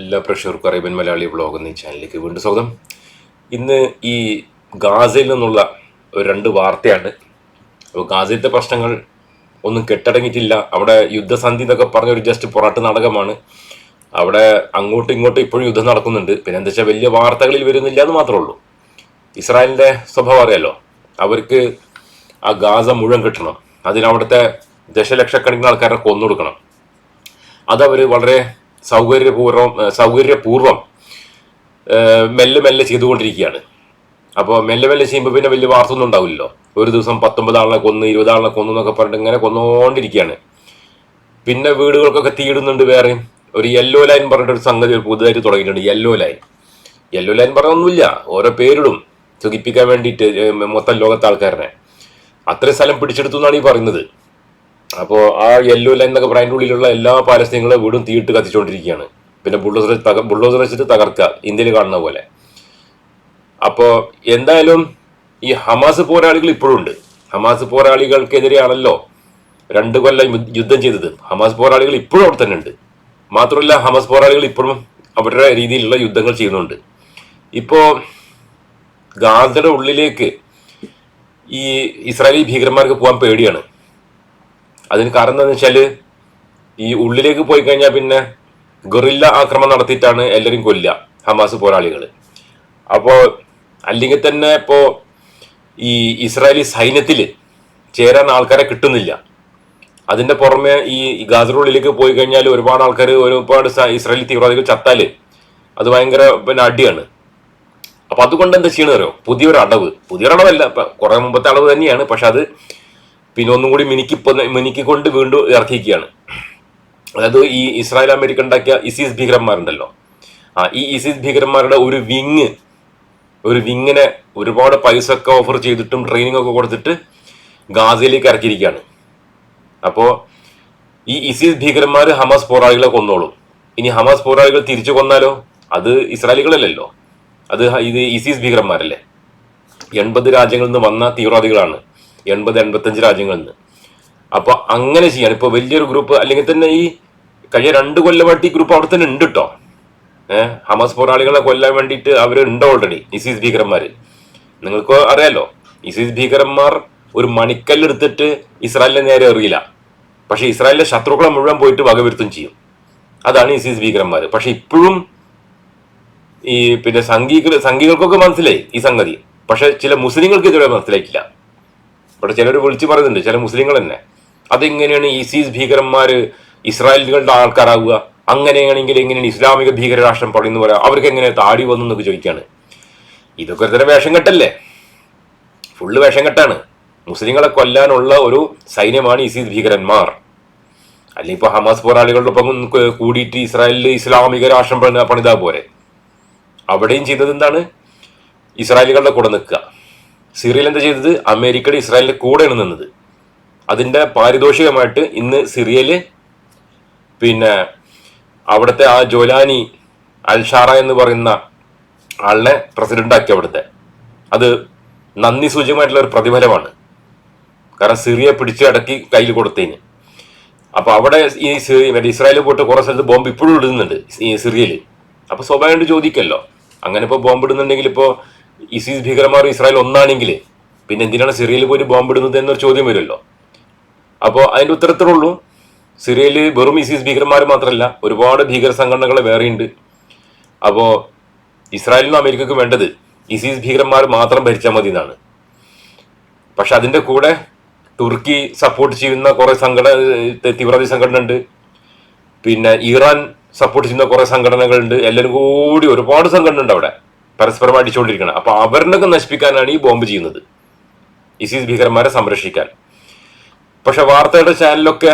എല്ലാ പ്രേക്ഷകർക്കും അറേബ്യൻ മലയാളി എന്ന ഈ ചാനലിലേക്ക് വീണ്ടും സ്വാഗതം. ഇന്ന് ഈ ഗാസയിൽ നിന്നുള്ള ഒരു രണ്ട് വാർത്തയാണ്. അപ്പോൾ ഗാസയിലത്തെ പ്രശ്നങ്ങൾ ഒന്നും കെട്ടടങ്ങിയിട്ടില്ല. അവിടെ യുദ്ധസന്ധി എന്നൊക്കെ പറഞ്ഞ ഒരു ജസ്റ്റ് പൊറാട്ട് നാടകമാണ്. അവിടെ അങ്ങോട്ടും ഇങ്ങോട്ടും ഇപ്പോഴും യുദ്ധം നടക്കുന്നുണ്ട്. പിന്നെ എന്താ വെച്ചാൽ വലിയ വാർത്തകളിൽ വരുന്നില്ല എന്ന് മാത്രമേ ഉള്ളൂ. ഇസ്രായേലിന്റെ സ്വഭാവം അറിയാലോ? അവർക്ക് ആ ഗാസ മുഴുവൻ കിട്ടണം. അതിന് അവിടുത്തെ ദശലക്ഷക്കണക്കിന് ആൾക്കാരെ കൊന്നു കൊടുക്കണം അതവർ വളരെ സൗകര്യപൂർവം സൗകര്യപൂർവം ഏഹ് മെല്ലെ മെല്ലെ ചെയ്തുകൊണ്ടിരിക്കുകയാണ്. അപ്പോൾ മെല്ലെ മെല്ലെ ചെയ്യുമ്പോൾ പിന്നെ വലിയ വാർത്ത ഒന്നും ഉണ്ടാവില്ലല്ലോ. ഒരു ദിവസം പത്തൊമ്പത് ആളിനെ കൊന്ന് ഇരുപത് ആളിനെ കൊന്നു എന്നൊക്കെ പറഞ്ഞിട്ട് ഇങ്ങനെ കൊന്നുകൊണ്ടിരിക്കുകയാണ് പിന്നെ വീടുകൾക്കൊക്കെ തീയിടുന്നുണ്ട് വേറെ. ഒരു യെല്ലോ ലൈൻ പറഞ്ഞിട്ട് ഒരു സംഗതി ഒരു പുതുതായിട്ട് തുടങ്ങിയിട്ടുണ്ട്. യെല്ലോ ലൈൻ യെല്ലോ ലൈൻ പറഞ്ഞൊന്നുമില്ല. ഓരോ പേരിടും. സുഖിപ്പിക്കാൻ വേണ്ടിയിട്ട് മൊത്തം ലോകത്തെ ആൾക്കാരനെ. അത്രയും സ്ഥലം പിടിച്ചെടുത്തു എന്നാണ് ഈ പറയുന്നത്. അപ്പോൾ ആ യെല്ലോ ലൈൻ എന്നൊക്കെ പറയുന്ന ഉള്ളിലുള്ള എല്ലാ പാലസ്തീനങ്ങളെ വീടും തീയിട്ട് കത്തിച്ചുകൊണ്ടിരിക്കുകയാണ്. പിന്നെ ബുള്ളോസർ തക ബുള്ളോസർ വെച്ചിട്ട് തകർക്കുക ഇന്ത്യയിൽ കാണുന്ന പോലെ. അപ്പോൾ എന്തായാലും ഈ ഹമാസ് പോരാളികൾ ഇപ്പോഴും ഉണ്ട്. ഹമാസ് പോരാളികൾക്കെതിരെയാണല്ലോ രണ്ട് കൊല്ലം യുദ്ധം ചെയ്തത്. ഹമാസ് പോരാളികൾ ഇപ്പോഴും അവിടെ തന്നെ ഉണ്ട്. മാത്രമല്ല ഹമാസ് പോരാളികൾ ഇപ്പോഴും അവരുടെ രീതിയിലുള്ള യുദ്ധങ്ങൾ ചെയ്യുന്നുണ്ട്. ഇപ്പോൾ ഗാന്ധയുടെ ഉള്ളിലേക്ക് ഈ ഇസ്രായേലി ഭീകരന്മാർക്ക് പോകാൻ പേടിയാണ്. അതിന് കാരണം എന്താണെന്ന് വെച്ചാൽ ഈ ഉള്ളിലേക്ക് പോയി കഴിഞ്ഞാൽ പിന്നെ ഗറില്ല ആക്രമണം നടത്തിയിട്ടാണ് എല്ലാവരും കൊല്ലുക ഹമാസ് പോരാളികൾ അപ്പോൾ അല്ലെങ്കിൽ തന്നെ ഇപ്പോൾ ഈ ഇസ്രായേലി സൈന്യത്തിൽ ചേരാൻ ആൾക്കാരെ കിട്ടുന്നില്ല. അതിന്റെ പുറമെ ഈ ഗാസറുള്ളിലേക്ക് പോയി കഴിഞ്ഞാൽ ഒരുപാട് ആൾക്കാർ ഒരുപാട് ഇസ്രായേലി തീവ്രവാദികൾ ചത്താൽ അത് ഭയങ്കര പിന്നെ അടിയാണ്. അപ്പം അതുകൊണ്ട് എന്താ ചെയ്യണമെന്ന് അറിയോ? പുതിയൊരു അടവ് പുതിയൊരു അടവല്ല കുറെ മുമ്പത്തെ അടവ് തന്നെയാണ്. പക്ഷെ അത് പിന്നെ ഒന്നും കൂടി മിനിക്കി കൊണ്ട് വീണ്ടും ഇറക്കിയിരിക്കുകയാണ്. അതായത് ഈ ഇസ്രായേൽ അമേരിക്ക ഉണ്ടാക്കിയ ഇസീസ് ഭീകരന്മാരുണ്ടല്ലോ. ആ ഈ ഇസീസ് ഭീകരന്മാരുടെ ഒരു വിങ് ഒരു വിങ്ങിനെ ഒരുപാട് പൈസ ഒക്കെ ഓഫർ ചെയ്തിട്ടും ട്രെയിനിങ് ഒക്കെ കൊടുത്തിട്ട് ഗാസയിലേക്ക് ഇറക്കിയിരിക്കുകയാണ്. അപ്പോ ഈ ഇസീസ് ഭീകരന്മാർ ഹമാസ് പോരാളികളെ കൊന്നോളും. ഇനി ഹമാസ് പോരാളികൾ തിരിച്ചു കൊന്നാലോ? അത് ഇസ്രായേലികളല്ലല്ലോ അത് ഇത് ഇസീസ് ഭീകരന്മാരല്ലേ? എൺപത് രാജ്യങ്ങളിൽ നിന്ന് വന്ന തീവ്രവാദികളാണ്. എൺപത് എൺപത്തഞ്ച് രാജ്യങ്ങളിൽ നിന്ന് അപ്പൊ അങ്ങനെ ചെയ്യാണ് ഇപ്പൊ വലിയൊരു ഗ്രൂപ്പ് അല്ലെങ്കിൽ തന്നെ ഈ കഴിഞ്ഞ രണ്ട് കൊല്ലമായിട്ട് ഈ ഗ്രൂപ്പ് അവിടെ തന്നെ ഉണ്ട് കേട്ടോ ഏഹ് ഹമാസ് പോരാളികളെ കൊല്ലാൻ വേണ്ടിയിട്ട് അവർ ഉണ്ട് ഓൾറെഡി ഇസീസ് ഭീകരന്മാർ നിങ്ങൾക്ക് അറിയാലോ ഇസീസ് ഭീകരന്മാർ ഒരു മണിക്കല്ലെടുത്തിട്ട് ഇസ്രായേലിനെ നേരെ എറിയില്ല. പക്ഷേ ഇസ്രായേലിലെ ശത്രുക്കളെ മുഴുവൻ പോയിട്ട് വകവരുത്തും ചെയ്യും. അതാണ് ഇസീസ് ഭീകരന്മാർ പക്ഷെ ഇപ്പോഴും ഈ പിന്നെ സംഘീകൃ സംഘികൾക്കൊക്കെ മനസ്സിലായി ഈ സംഗതി. പക്ഷെ ചില മുസ്ലിങ്ങൾക്ക് ഇതുവരെ മനസ്സിലായിട്ടില്ല. ഇവിടെ ചിലർ വിളിച്ചു പറയുന്നുണ്ട് ചില മുസ്ലിങ്ങൾ തന്നെ. അതെങ്ങനെയാണ് ഇസീസ് ഭീകരന്മാർ ഇസ്രായേലുകളുടെ ആൾക്കാരാവുക? അങ്ങനെയാണെങ്കിൽ എങ്ങനെയാണ് ഇസ്ലാമിക ഭീകരരാഷ്ട്രം പറയുന്ന പോലെ അവർക്ക് എങ്ങനെ താടി വന്നു എന്നൊക്കെ ചോദിക്കുകയാണ് ഇതൊക്കെ ഒരു വേഷം കെട്ടല്ലേ? ഫുള്ള് വേഷം കെട്ടാണ്. മുസ്ലിങ്ങളെ കൊല്ലാനുള്ള ഒരു സൈന്യമാണ് ഇസീസ് ഭീകരന്മാർ. അല്ലെങ്കിൽ ഇപ്പൊ ഹമാസ് പോരാളികളുടെ ഒപ്പം കൂടിയിട്ട് ഇസ്രായേലിൽ ഇസ്ലാമിക രാഷ്ട്രം പണി- പണിതാ പോരെ. അവിടെയും ചെയ്തത് എന്താണ്? ഇസ്രായേലുകളുടെ കൂടെ നിൽക്കുക. സിറിയയിൽ എന്താ ചെയ്തത്? അമേരിക്കയുടെ ഇസ്രായേലിന്റെ കൂടെയാണ് നിന്നത്. അതിന്റെ പാരിതോഷികമായിട്ട് ഇന്ന് സിറിയയിൽ പിന്നെ അവിടുത്തെ ആ ജോലാനി അൽഷാറ എന്ന് പറയുന്ന ആളിനെ പ്രസിഡന്റ് ആക്കി അവിടുത്തെ. അത് നന്ദി സൂചകമായിട്ടുള്ള ഒരു പ്രതിഫലമാണ്. കാരണം സിറിയ പിടിച്ചു അടക്കി കയ്യിൽ കൊടുത്തതിന്. അപ്പൊ അവിടെ ഈ സിറിയ മറ്റേ ഇസ്രായേലിൽ പോയിട്ട് കുറെ സ്ഥലത്ത് ബോംബ് ഇപ്പോഴും ഇടുന്നുണ്ട് ഈ സിറിയയിൽ അപ്പൊ സ്വാഭാവികമായിട്ട് ചോദിക്കല്ലോ. അങ്ങനെ ഇപ്പോൾ ബോംബ് ഇടുന്നുണ്ടെങ്കിൽ ഇപ്പോ ഇസീസ് ഭീകരന്മാർ ഇസ്രായേൽ ഒന്നാണെങ്കിൽ പിന്നെ എന്തിനാണ് സിറിയയിൽ പോയി ബോംബിടുന്നത് എന്നൊരു ചോദ്യം വരുമല്ലോ. അപ്പോൾ അതിന്റെ ഉത്തരത്തിലുള്ളൂ സിറിയയിൽ വെറും ഇസീസ് ഭീകരന്മാർ മാത്രമല്ല ഒരുപാട് ഭീകര സംഘടനകൾ വേറെയുണ്ട് അപ്പോൾ ഇസ്രായേലിനും അമേരിക്കക്കും വേണ്ടത് ഇസീസ് ഭീകരന്മാർ മാത്രം ഭരിച്ചാൽ മതി എന്നാണ്. പക്ഷെ അതിന്റെ കൂടെ തുർക്കി സപ്പോർട്ട് ചെയ്യുന്ന കുറേ സംഘടന തീവ്രവാദി സംഘടന ഉണ്ട്. പിന്നെ ഇറാൻ സപ്പോർട്ട് ചെയ്യുന്ന കുറേ സംഘടനകളുണ്ട്. എല്ലാവരും കൂടി ഒരുപാട് സംഘടന ഉണ്ട് അവിടെ. പരസ്പരം അടിച്ചുകൊണ്ടിരിക്കണം അപ്പൊ അവരിനൊക്കെ നശിപ്പിക്കാനാണ് ഈ ബോംബ് ചെയ്യുന്നത്. ഇസീസ് ഭീകരന്മാരെ സംരക്ഷിക്കാൻ. പക്ഷെ വാർത്തയുടെ ചാനലൊക്കെ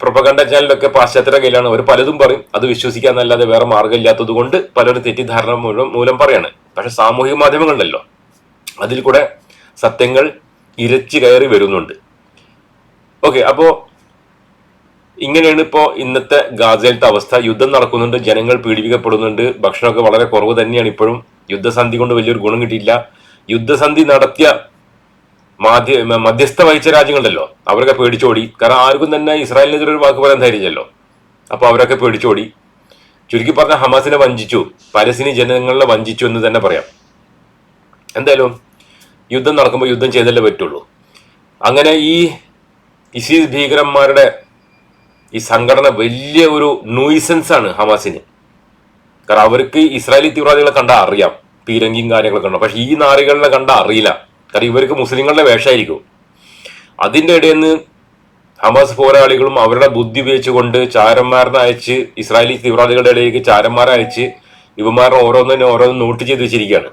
പ്രൊപ്പഗണ്ട ചാനലൊക്കെ പാശ്ചാത്യരുടെ കയ്യിലാണ്. അവർ പലതും പറയും. അത് വിശ്വസിക്കാന്നല്ലാതെ വേറെ മാർഗമില്ലാത്തത് കൊണ്ട് പലരും തെറ്റിദ്ധാരണ മൂലം മൂലം പറയാണ്. പക്ഷെ സാമൂഹിക മാധ്യമങ്ങളുണ്ടല്ലോ. അതിൽ കൂടെ സത്യങ്ങൾ ഇരച്ചു കയറി വരുന്നുണ്ട്. ഓക്കെ അപ്പോ ഇങ്ങനെയാണ് ഇപ്പോ ഇന്നത്തെ ഗാസയിലത്തെ അവസ്ഥ. യുദ്ധം നടക്കുന്നുണ്ട് ജനങ്ങൾ പീഡിപ്പിക്കപ്പെടുന്നുണ്ട് ഭക്ഷണമൊക്കെ വളരെ കുറവ് തന്നെയാണ് ഇപ്പോഴും. യുദ്ധസന്ധി കൊണ്ട് വലിയൊരു ഗുണം കിട്ടിയില്ല. യുദ്ധസന്ധി നടത്തിയ മാധ്യ മധ്യസ്ഥ വഹിച്ച രാജ്യങ്ങളുണ്ടല്ലോ. അവരൊക്കെ പേടിച്ചോടി. കാരണം ആർക്കും തന്നെ ഇസ്രായേലിനെതിരെ ഒരു വാക്ക് പറയാൻ ധൈര്യമില്ലല്ലോ. അപ്പോൾ അവരൊക്കെ പേടിച്ചോടി. ചുരുക്കി പറഞ്ഞ ഹമാസിനെ വഞ്ചിച്ചു. പലസ്തീനി ജനങ്ങളെ വഞ്ചിച്ചു എന്ന് തന്നെ പറയാം. എന്തായാലും യുദ്ധം നടക്കുമ്പോൾ യുദ്ധം ചെയ്തല്ലേ പറ്റുള്ളൂ. അങ്ങനെ ഈ ഇസീസ് ഭീകരന്മാരുടെ ഈ സംഘടന വലിയ ഒരു നൂയിസൻസ് ആണ് ഹമാസിന്. കാരണം അവർക്ക് ഇസ്രായേലി തീവ്രവാദികളെ കണ്ടാൽ അറിയാം. പീരങ്കിയും കാര്യങ്ങളൊക്കെ കണ്ടു. പക്ഷെ ഈ നാറികളിലെ കണ്ടാൽ അറിയില്ല. കാരണം ഇവർക്ക് മുസ്ലിങ്ങളുടെ വേഷമായിരിക്കും. അതിന്റെ ഇടയിൽ നിന്ന് ഹമാസ് പോരാളികളും അവരുടെ ബുദ്ധി ഉപയോഗിച്ചുകൊണ്ട് ചാരന്മാരനെ അയച്ച് ഇസ്രായേലി തീവ്രവാദികളുടെ ഇടയിലേക്ക് ചാരന്മാരെ അയച്ച് ഇവന്മാരെ ഓരോന്നിനെ ഓരോന്ന് നോട്ട് ചെയ്ത് വെച്ചിരിക്കുകയാണ്.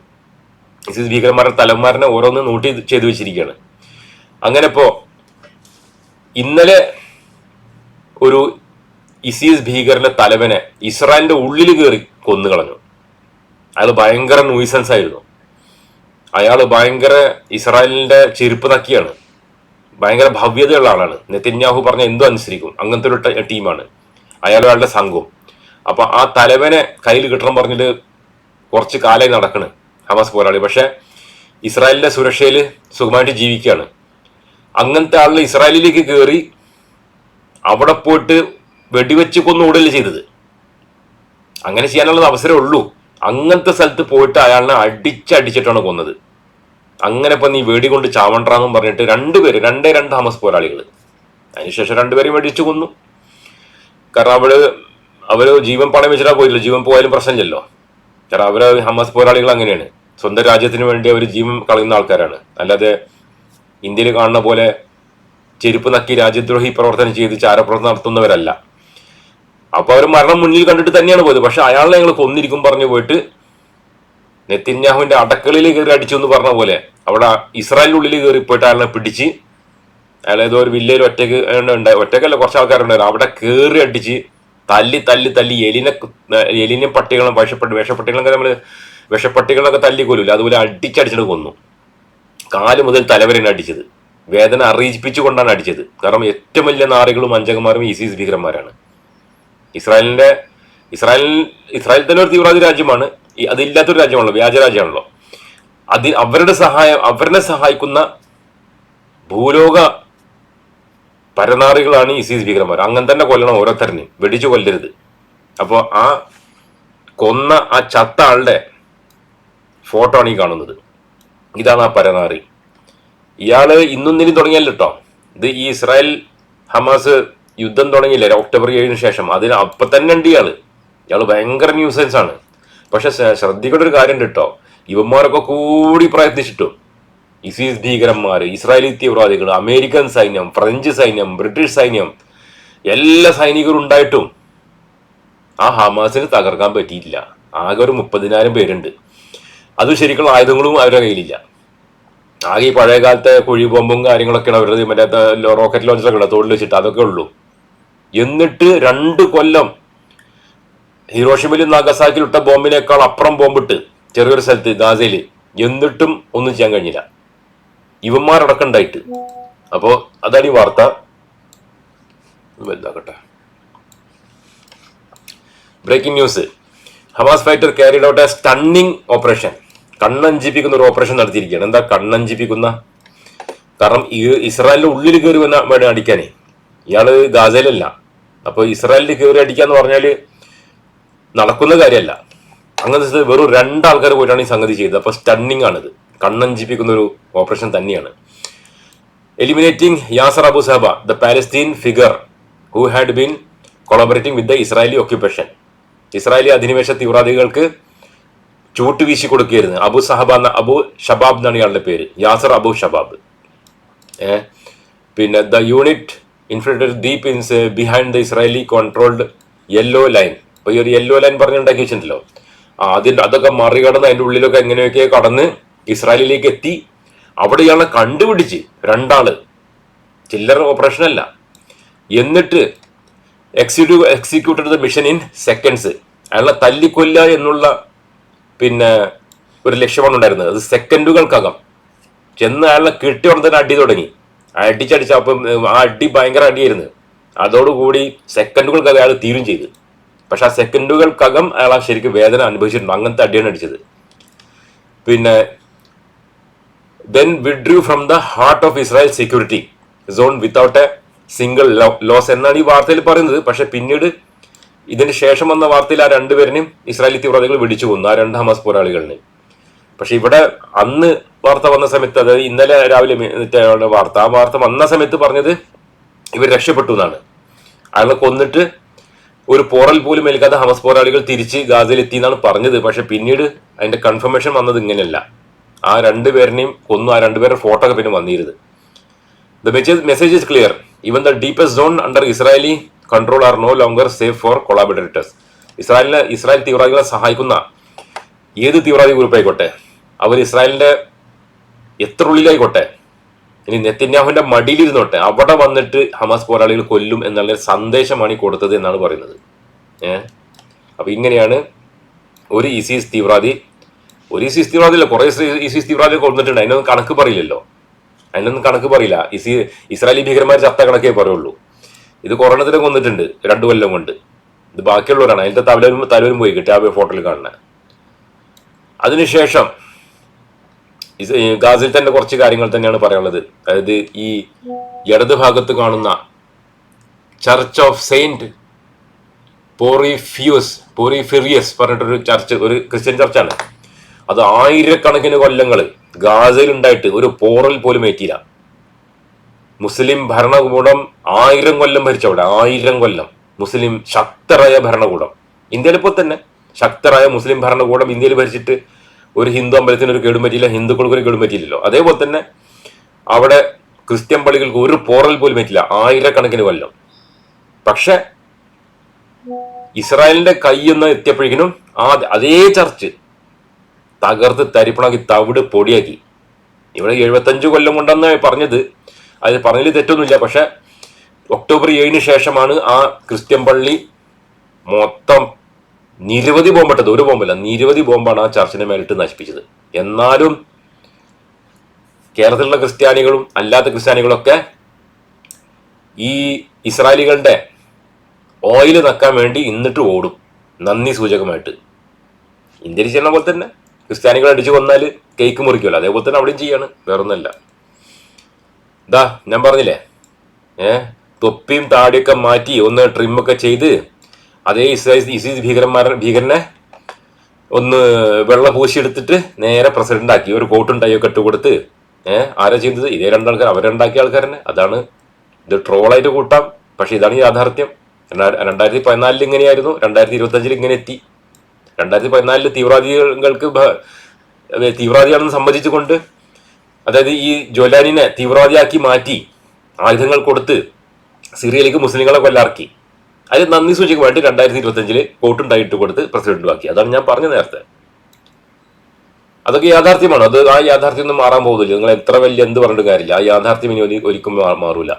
ഇസിസ് ഭീകരന്മാരുടെ തലന്മാരനെ ഓരോന്ന് നോട്ട് ചെയ്ത് വെച്ചിരിക്കുകയാണ്. അങ്ങനെ ഇപ്പോൾ ഇന്നലെ ഒരു ഇസീസ് ഭീകരന്റെ തലവനെ ഇസ്രായേലിന്റെ ഉള്ളിൽ കയറി കൊന്നു കളഞ്ഞു അയാൾ ഭയങ്കര നൂയിസൻസ് ആയിരുന്നു. അയാൾ ഭയങ്കര ഇസ്രായേലിന്റെ ചെരുപ്പ് നക്കിയാണ്. ഭയങ്കര ഭവ്യതയുള്ള ആളാണ്. നെത്തിന്യാഹു പറഞ്ഞ എന്തോ അനുസരിക്കും. അങ്ങനത്തെ ഒരു ടീമാണ്. അയാൾ അയാളുടെ സംഘവും. അപ്പൊ ആ തലവനെ കയ്യിൽ കിട്ടണം പറഞ്ഞിട്ട് കുറച്ച് കാലമായി നടക്കണ് ഹമാസ് പോരാളി. പക്ഷെ ഇസ്രായേലിന്റെ സുരക്ഷയിൽ സുഖമായിട്ട് ജീവിക്കുകയാണ്. അങ്ങനത്തെ ആളിൽ ഇസ്രായേലിലേക്ക് കയറി അവിടെ പോയിട്ട് വെടിവെച്ച് കൊന്നുകൂടൽ ചെയ്തത്. അങ്ങനെ ചെയ്യാനുള്ളത് അവസരമേ ഉള്ളൂ. അങ്ങനത്തെ സ്ഥലത്ത് പോയിട്ട് അയാളിനെ അടിച്ചടിച്ചിട്ടാണ് കൊന്നത്. അങ്ങനെ ഇപ്പം നീ വേടി കൊണ്ട് ചാവണ്ടാന്നും പറഞ്ഞിട്ട് രണ്ടുപേര് രണ്ടേ രണ്ട് ഹമസ് പോരാളികൾ അതിനുശേഷം രണ്ടുപേരും വെടിച്ചു കൊന്നു. കാരണം അവൾ അവർ ജീവൻ പണയം വെച്ചിട്ടാ പോയില്ല. ജീവൻ പോയാലും പ്രശ്നമില്ലല്ലോ. കാരണം അവർ ഹമാസ് പോരാളികൾ അങ്ങനെയാണ്. സ്വന്തം രാജ്യത്തിന് വേണ്ടി അവർ ജീവൻ കളയുന്ന ആൾക്കാരാണ്. അല്ലാതെ ഇന്ത്യയിൽ കാണുന്ന പോലെ ചെരുപ്പ് നക്കി രാജ്യദ്രോഹി പ്രവർത്തനം ചെയ്ത് ചാരപ്രവർത്തനം നടത്തുന്നവരല്ല. അപ്പൊ അവർ മരണം മുന്നിൽ കണ്ടിട്ട് തന്നെയാണ് പോയത്. പക്ഷെ അയാളെ ഞങ്ങൾ കൊന്നിരിക്കും പറഞ്ഞു പോയിട്ട് നെത്തിന്യാഹുവിന്റെ അടക്കളിൽ കയറി അടിച്ചു എന്ന് പറഞ്ഞ പോലെ അവിടെ ഇസ്രായേലിനുള്ളിൽ കയറി പോയിട്ട് അയാളെ പിടിച്ച് അയാൾ ഏതോ ഒരു വില്ലയിൽ ഒറ്റയ്ക്ക് ഒറ്റക്കല്ല കുറച്ച് ആൾക്കാരുണ്ടായിരുന്നു. അവിടെ കയറി അടിച്ച് തല്ലി തല്ലി തല്ലി എലിനെ എലിനെ പട്ടികളും വിഷപ്പെട്ട് വിഷപ്പട്ടികളൊക്കെ നമ്മൾ വിഷപ്പട്ടികളൊക്കെ തല്ലി കൊല്ലൂല. അതുപോലെ അടിച്ചടിച്ചിട്ട് കൊന്നു. കാൽ മുതൽ തലവരെയാണ് അടിച്ചത്. വേദന അറിയിപ്പിച്ചുകൊണ്ടാണ് അടിച്ചത്. കാരണം ഏറ്റവും വലിയ നാറികളും അഞ്ചകന്മാരും ഈസീസ് ഭീകരന്മാരാണ്. ഇസ്രായേലിന്റെ ഇസ്രായേൽ ഇസ്രായേൽ തന്നെ ഒരു തീവ്രവാദി രാജ്യമാണ്. ഈ അതില്ലാത്തൊരു രാജ്യമാണല്ലോ വ്യാജ രാജ്യമാണല്ലോ. അത് അവരുടെ സഹായം അവരെ സഹായിക്കുന്ന ഭൂലോക പരനാറികളാണ് സി ഭീകരന്മാർ. അങ്ങനെ തന്നെ കൊല്ലണം ഓരോരുത്തരനെയും. വെടിച്ചു കൊല്ലരുത്. അപ്പോൾ ആ കൊന്ന ആ ചത്ത ആളുടെ ഫോട്ടോ ആണ് ഈ കാണുന്നത്. ഇതാണ് ആ പരനാറി. ഇയാൾ ഇന്നും നിന്നും തുടങ്ങിയല്ലോ കേട്ടോ ഇത് ഈ ഇസ്രായേൽ ഹമാസ് യുദ്ധം തുടങ്ങിയില്ലേ? ഒക്ടോബർ ഏഴിന് ശേഷം. അതിന് അപ്പം തന്നെ ഉണ്ട് ഇയാൾ. ഇയാൾ ഭയങ്കര ന്യൂസൻസ് ആണ്. പക്ഷെ ശ്ര- ശ്രദ്ധിക്കേണ്ട ഒരു കാര്യം ഉണ്ട് കേട്ടോ ഇവന്മാരൊക്കെ കൂടി പ്രയത്നിച്ചിട്ടും. ഇസീസ് ഭീകരന്മാർ ഇസ്രായേലി തീവ്രവാദികൾ അമേരിക്കൻ സൈന്യം ഫ്രഞ്ച് സൈന്യം ബ്രിട്ടീഷ് സൈന്യം എല്ലാ സൈനികരും ഉണ്ടായിട്ടും ആ ഹമാസിന് തകർക്കാൻ പറ്റിയിട്ടില്ല. ആകെ ഒരു മുപ്പതിനായിരം പേരുണ്ട്. അത് ശരിക്കുള്ള ആയുധങ്ങളും അവരുടെ കയ്യിലില്ല. ആകെ ഈ പഴയ കാലത്തെ കുഴി ബോംബും കാര്യങ്ങളൊക്കെയാണ് അവരുടെ മറ്റേ റോക്കറ്റ് ലോഞ്ചറൊക്കെ ഉണ്ട് തോളിൽ വെച്ചിട്ട് അതൊക്കെ ഉള്ളൂ. എന്നിട്ട് രണ്ട് കൊല്ലം ഹിറോഷിമിലും നാഗസാക്കിൽ ഇട്ട ബോംബിനേക്കാൾ അപ്പുറം ബോംബിട്ട് ചെറിയൊരു സ്ഥലത്ത് ഗാസയിൽ. എന്നിട്ടും ഒന്നും ചെയ്യാൻ കഴിഞ്ഞില്ല. ഇവന്മാരടക്കം ഉണ്ടായിട്ട് അപ്പോ അതാണ് ഈ വാർത്ത. വലുതാക്കട്ടെ. Breaking news. Hamas fighter carried out a stunning operation കണ്ണഞ്ചിപ്പിക്കുന്ന ഒരു ഓപ്പറേഷൻ നടത്തിയിരിക്കുകയാണ്. എന്താ കണ്ണഞ്ചിപ്പിക്കുന്ന? കാരണം ഇസ്രായേലിന്റെ ഉള്ളിൽ കയറി വന്ന വേണം അടിക്കാനേ. ഇയാൾ ഗാസയിലല്ല. അപ്പൊ ഇസ്രായേലിൽ കയറി അടിക്കാന്ന് പറഞ്ഞാൽ നടക്കുന്ന കാര്യമല്ല അങ്ങനത്തെ വെറും രണ്ടാൾക്കാർ പോയിട്ടാണ് ഈ സംഗതി ചെയ്തത്. അപ്പൊ സ്റ്റണ്ണിങ് ആണിത്. കണ്ണഞ്ചിപ്പിക്കുന്ന ഒരു ഓപ്പറേഷൻ തന്നെയാണ്. Eliminating Yasser Abu Shabab the Palestine figure who had been collaborating with the Israeli occupation Israeli അധിനിവേശ തീവ്രവാദികൾക്ക് ചൂട്ട് വീശി കൊടുക്കുകയായിരുന്നു. അബു സഹബ എന്ന അബു ഷബാബ് എന്നാണ് ഇയാളുടെ പേര്. യാസർ അബു ഷബാബ് പിന്നെ the unit infiltrated deep inside behind the Israeli controlled yellow line അപ്പൊ ഈ ഒരു യെല്ലോ ലൈൻ പറഞ്ഞുണ്ടാക്കി വെച്ചിട്ടുണ്ടല്ലോ. അതിന്റെ അതൊക്കെ മറികടന്ന് അതിന്റെ ഉള്ളിലൊക്കെ എങ്ങനെയൊക്കെ കടന്ന് ഇസ്രായേലിലേക്ക് എത്തി. അവിടെ ഇയാളെ കണ്ടുപിടിച്ച് രണ്ടാൾ. ചില്ലറ ഓപ്പറേഷൻ അല്ല. എന്നിട്ട് executive executed the mission in seconds അയാളെ തല്ലിക്കൊല്ല എന്നുള്ള പിന്നെ ഒരു ലക്ഷ്യമാണ് ഉണ്ടായിരുന്നത്. അത് സെക്കൻഡുകൾക്കകം ചെന്ന് അയാളെ കെട്ടി ഉടനെ തന്നെ അടി തുടങ്ങി. അടിച്ചടിച്ച അപ്പം ആ അടി ഭയങ്കര അടിയായിരുന്നു. അതോടുകൂടി സെക്കൻഡുകൾക്കകം അയാൾ തീരും ചെയ്തു. പക്ഷെ ആ സെക്കൻഡുകൾക്കകം അയാൾ ശരിക്കും വേദന അനുഭവിച്ചിട്ടുണ്ട് അങ്ങനത്തെ അടിയാണ് അടിച്ചത്. പിന്നെ then withdrew from the heart of Israel security zone without a single loss എന്നാണ് ഈ വാർത്തയിൽ പറയുന്നത്. പക്ഷെ പിന്നീട് ഇതിന് ശേഷം വന്ന വാർത്തയിൽ ആ രണ്ടുപേരിനെയും ഇസ്രായേലി തീവ്രവാദികൾ വെടിച്ചു കൊന്നു ആ രണ്ട് ഹമാസ് പോരാളികളിനെ പക്ഷെ ഇവിടെ അന്ന് വാർത്ത വന്ന സമയത്ത് അതായത് ഇന്നലെ രാവിലെ വാർത്ത ആ വാർത്ത വന്ന സമയത്ത് പറഞ്ഞത് ഇവർ രക്ഷപ്പെട്ടു എന്നാണ്. അയാളെ കൊന്നിട്ട് ഒരു പോറൽ പോലും ഏൽക്കാതെ ഹമസ് പോരാളികൾ തിരിച്ച് ഗാസയിലെത്തി എന്നാണ് പറഞ്ഞത്. പക്ഷെ പിന്നീട് അതിന്റെ കൺഫർമേഷൻ വന്നത് ഇങ്ങനെയല്ല. ആ രണ്ടുപേരിനെയും കൊന്നു ആ രണ്ടുപേരുടെ ഫോട്ടോ ഒക്കെ പിന്നെ വന്നിരുന്നത് the message is clear even the deepest zone under Israeli control are no longer safe for collaborators ഇസ്രായേലിനെ ഇസ്രായേൽ തീവ്രവാദികളെ സഹായിക്കുന്ന ഏത് തീവ്രവാദി ഗ്രൂപ്പ് ആയിക്കോട്ടെ അവർ ഇസ്രായേലിന്റെ എത്ര ഉള്ളിലായിക്കോട്ടെ ഇനി നെത്തിന്യാഹുവിന്റെ മടിയിലിരുന്നോട്ടെ അവിടെ വന്നിട്ട് ഹമാസ് പോരാളികൾ കൊല്ലും എന്നുള്ള സന്ദേശമാണ് ഈ കൊടുത്തത് എന്നാണ് പറയുന്നത്. ഏഹ് അപ്പൊ ഇങ്ങനെയാണ് ഒരു ഇസിസ് തീവ്രവാദി ഒരു ഇസിസ് തീവ്രവാദി അല്ല കുറെ ഇസീസ് തീവ്രവാദി കൊന്നിട്ടുണ്ട്. അതിനൊന്നും കണക്ക് പറയില്ലല്ലോ. അതിനൊന്നും കണക്ക് പറയില്ല. ഇസി ഇസ്രായേലി ഭീകരന്മാർ ചത്ത കണക്കേ പറയുള്ളൂ. ഇത് കൊറോണത്തിനെ കൊന്നിട്ടുണ്ട് രണ്ടു കൊല്ലം കൊണ്ട്. ഇത് ബാക്കിയുള്ളവരാണ്. അതിന്റെ തലവരും തലവരും പോയി കിട്ടി ആ ഫോട്ടോയിൽ കാണുന്നത് അതിനുശേഷം ഗാസിൽ തന്നെ കുറച്ച് കാര്യങ്ങൾ തന്നെയാണ് പറയാനുള്ളത്. അതായത് ഈ ഇടത് ഭാഗത്ത് കാണുന്ന church of Saint Porphyrius Porphyrius പറഞ്ഞിട്ടൊരു ചർച്ച് ഒരു ക്രിസ്ത്യൻ ചർച്ചാണ് അത് ആയിരക്കണക്കിന് കൊല്ലങ്ങൾ ഗാസയിൽ ഉണ്ടായിട്ട് ഒരു പോറൽ പോലും ഏറ്റില്ല മുസ്ലിം ഭരണകൂടം ആയിരം കൊല്ലം ഭരിച്ചവിടെ ആയിരം കൊല്ലം മുസ്ലിം ശക്തരായ ഭരണകൂടം. ഇന്ത്യയിൽ ഇപ്പോൾ തന്നെ ശക്തരായ മുസ്ലിം ഭരണകൂടം ഇന്ത്യയിൽ ഭരിച്ചിട്ട് ഒരു ഹിന്ദു അമ്പലത്തിന് ഒരു കേടും പറ്റിയില്ല ഹിന്ദുക്കൾക്ക് ഒരു കേടും പറ്റിയില്ലല്ലോ അതേപോലെ തന്നെ അവിടെ ക്രിസ്ത്യൻ പള്ളികൾക്ക് ഒരു പോറൽ പോലും പറ്റില്ല ആയിരക്കണക്കിന് കൊല്ലം. പക്ഷെ ഇസ്രായേലിന്റെ കൈയൊന്ന് എത്തിയപ്പോഴേക്കിനും ആ അതേ ചർച്ച് തകർത്ത് തരിപ്പണാക്കി തവിട് പൊടിയാക്കി. ഇവിടെ എഴുപത്തഞ്ച് കൊല്ലം കൊണ്ടെന്ന് പറഞ്ഞത്. അത് പറഞ്ഞതിൽ തെറ്റൊന്നുമില്ല. പക്ഷെ ഒക്ടോബർ ഏഴിന് ശേഷമാണ് ആ ക്രിസ്ത്യൻ പള്ളി മൊത്തം നിരവധി ബോംബിട്ടത് ഒരു ബോംബല്ല നിരവധി ബോംബാണ് ആ ചർച്ചിനെ മേലിട്ട് നശിപ്പിച്ചത്. എന്നാലും കേരളത്തിലുള്ള ക്രിസ്ത്യാനികളും അല്ലാത്ത ക്രിസ്ത്യാനികളൊക്കെ ഈ ഇസ്രായേലികളുടെ ഓയിൽ നക്കാൻ വേണ്ടി ഇന്നിട്ട് ഓടും. നന്ദി സൂചകമായിട്ട്. ഇന്ത്യയിൽ ചെയ്യുന്ന പോലെ തന്നെ. ക്രിസ്ത്യാനികൾ അടിച്ചു കൊന്നാൽ കേക്ക് മുറിക്കുമല്ലോ. അതേപോലെ തന്നെ അവിടെയും ചെയ്യാണ്. വേറൊന്നല്ല. ഇതാ ഞാൻ പറഞ്ഞില്ലേ? ഏ? തൊപ്പിയും താടിയൊക്കെ മാറ്റി ഒന്ന് ട്രിമ്മൊക്കെ ചെയ്ത് അതേ ഇസ്രായേൽ ഇസ്രീ ഭീകരന്മാർ ഭീകരനെ ഒന്ന് വെള്ള പൂശിയെടുത്തിട്ട് നേരെ പ്രസിഡന്റ് ആക്കി. ഒരു കോട്ടും ടൈയൊക്കെ ഇട്ട് കൊടുത്ത് ഏഹ് ആരാ ചെയ്തത്? ഇതേ രണ്ടാൾക്കാർ അവരുണ്ടാക്കിയ ആൾക്കാർ തന്നെ അതാണ് ഇത് ട്രോളായിട്ട് കൂട്ടാം. പക്ഷെ ഇതാണ് യാഥാർത്ഥ്യം. രണ്ടാ- രണ്ടായിരത്തി പതിനാലിൽ ഇങ്ങനെയായിരുന്നു. രണ്ടായിരത്തി ഇരുപത്തി അഞ്ചിൽ ഇങ്ങനെ എത്തി. രണ്ടായിരത്തി പതിനാലിൽ തീവ്രവാദികൾക്ക് തീവ്രവാദിയാണെന്ന് സമ്മതിച്ചുകൊണ്ട് അതായത് ഈ ജോലാനിനെ തീവ്രവാദിയാക്കി മാറ്റി ആയുധങ്ങൾ കൊടുത്ത് സിറിയയിലേക്ക് മുസ്ലിങ്ങളെ കൊല്ലാർക്കി. അതിന് നന്ദി സൂചകമായിട്ട് രണ്ടായിരത്തി ഇരുപത്തഞ്ചിൽ അഞ്ചിൽ കോട്ടും ടൈറ്റ് കൊടുത്ത് പ്രസിഡന്റ് ആക്കി. അതാണ് ഞാൻ പറഞ്ഞ നേരത്തെ. അതൊക്കെ യാഥാർത്ഥ്യമാണ്. അത് ആ യാഥാർത്ഥ്യം ഒന്നും മാറാൻ പോകുന്നില്ല. നിങ്ങൾ എത്ര വലിയ എന്ത് പറഞ്ഞിട്ട് കാര്യമില്ല. ആ യാഥാർത്ഥ്യം ഇനി ഒരു ഒരിക്കലും മാറൂല.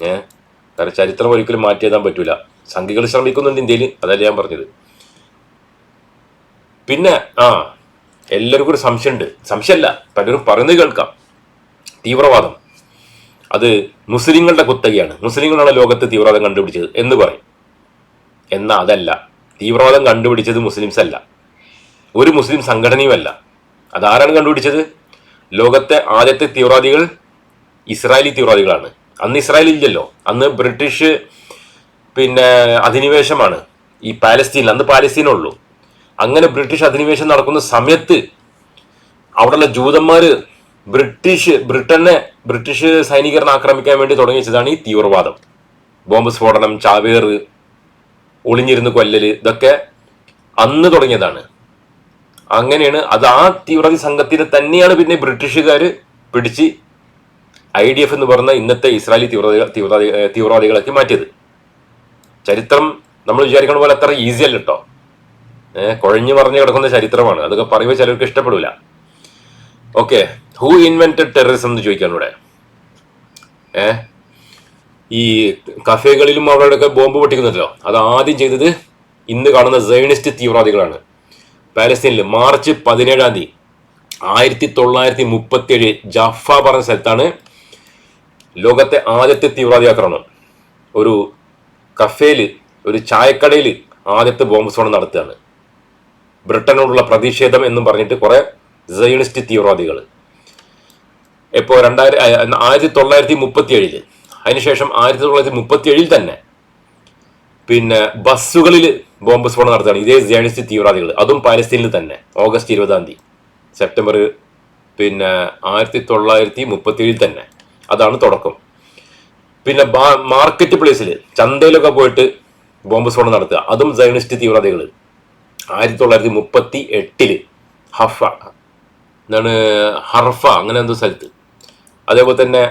ഏഹ് കാരണം ചരിത്രം ഒരിക്കലും മാറ്റി എഴുതാൻ പറ്റൂല. സംഘികൾ ശ്രമിക്കുന്നുണ്ട് ഇന്ത്യയിൽ. അതല്ല ഞാൻ പറഞ്ഞത്. പിന്നെ ആ എല്ലാവർക്കും ഒരു സംശയമുണ്ട്. സംശയമല്ല. പലരും പറയുന്നത് കേൾക്കാം. തീവ്രവാദം. അത് മുസ്ലിങ്ങളുടെ കുത്തകയാണ്. മുസ്ലിങ്ങളാണ് ലോകത്ത് തീവ്രവാദം കണ്ടുപിടിച്ചത് എന്ന് പറയും. എന്നാൽ അതല്ല. തീവ്രവാദം കണ്ടുപിടിച്ചത് മുസ്ലിംസ് അല്ല. ഒരു മുസ്ലിം സംഘടനയുമല്ല അതാരാണ് കണ്ടുപിടിച്ചത്? ലോകത്തെ ആദ്യത്തെ തീവ്രവാദികൾ ഇസ്രായേലി തീവ്രവാദികളാണ്. അന്ന് ഇസ്രായേൽ ഇല്ലല്ലോ. അന്ന് ബ്രിട്ടീഷ് പിന്നെ അധിനിവേശമാണ്. ഈ പാലസ്തീനിൽ അന്ന് പാലസ്തീനുള്ളൂ അങ്ങനെ ബ്രിട്ടീഷ് അധിനിവേശം നടക്കുന്ന സമയത്ത് അവിടെയുള്ള ജൂതന്മാർ ബ്രിട്ടീഷ് ബ്രിട്ടനെ ബ്രിട്ടീഷ് സൈനികരനെ ആക്രമിക്കാൻ വേണ്ടി തുടങ്ങിച്ചതാണ് ഈ തീവ്രവാദം. ബോംബ് സ്ഫോടനം ചാവേറ് ഒളിഞ്ഞിരുന്ന് കൊല്ലല് ഇതൊക്കെ അന്ന് തുടങ്ങിയതാണ്. അങ്ങനെയാണ് അത് ആ തീവ്രവാദി സംഘത്തിനെ തന്നെയാണ് പിന്നെ ബ്രിട്ടീഷുകാർ പിടിച്ച് ഐ ഡി എഫ് എന്ന് പറഞ്ഞ ഇന്നത്തെ ഇസ്രായേലി തീവ്രവാദി തീവ്രവാദി ഏഹ് തീവ്രവാദികളാക്കി മാറ്റിയത്. ചരിത്രം നമ്മൾ വിചാരിക്കുന്ന പോലെ അത്ര ഈസി അല്ല കേട്ടോ ഏഹ് കുഴഞ്ഞു പറഞ്ഞു കിടക്കുന്ന ചരിത്രമാണ്. അതൊക്കെ പറയുമ്പോൾ ചിലർക്ക് ഇഷ്ടപ്പെടില്ല ഓക്കെ ഹൂ ഇൻവെന്റഡ് ടെററിസം എന്ന് ചോദിക്കാൻ ഇവിടെ. ഏ ഈ കഫേകളിലും അവിടെയൊക്കെ ബോംബ് പൊട്ടിക്കുന്നുണ്ടല്ലോ. അത് ആദ്യം ചെയ്തത് ഇന്ന് കാണുന്ന സൈനിസ്റ്റ് തീവ്രവാദികളാണ്. പാലസ്തീനിൽ മാർച്ച് പതിനേഴാം തീയതി ആയിരത്തി തൊള്ളായിരത്തി മുപ്പത്തി ഏഴ് ജഫ പറഞ്ഞ സ്ഥലത്താണ് ലോകത്തെ ആദ്യത്തെ തീവ്രവാദി ആക്രമണം ഒരു കഫേയിൽ ഒരു ചായക്കടയിൽ ആദ്യത്തെ ബോംബ് സ്ഫോടനം നടത്തുകയാണ്. ബ്രിട്ടനോടുള്ള പ്രതിഷേധം എന്നും പറഞ്ഞിട്ട് കുറെ സൈനിസ്റ്റ് തീവ്രവാദികൾ ഇപ്പോൾ രണ്ടായിരം ആയിരത്തി തൊള്ളായിരത്തി മുപ്പത്തി ഏഴിൽ അതിനുശേഷം ആയിരത്തി തൊള്ളായിരത്തി മുപ്പത്തി ഏഴിൽ തന്നെ പിന്നെ ബസ്സുകളിൽ ബോംബ് സ്ഫോടനം നടത്തുകയാണ് ഇതേ ജേണിസ്റ്റ് തീവ്രവാദികൾ. അതും പാലസ്തീനിൽ തന്നെ ഓഗസ്റ്റ് ഇരുപതാം തീയതി. സെപ്റ്റംബർ പിന്നെ ആയിരത്തി തൊള്ളായിരത്തി മുപ്പത്തി ഏഴിൽ തന്നെ. അതാണ് തുടക്കം. പിന്നെ മാർക്കറ്റ് പ്ലേസിൽ ചന്തയിലൊക്കെ പോയിട്ട് ബോംബ് സ്ഫോടനം നടത്തുക. അതും സൈനിസ്റ്റ് തീവ്രവാദികൾ. ആയിരത്തി തൊള്ളായിരത്തി മുപ്പത്തി എട്ടിൽ ഹഫ എന്താണ് ഹർഫ അങ്ങനെ എന്തോ സ്ഥലത്ത്. അതേപോലെ തന്നെ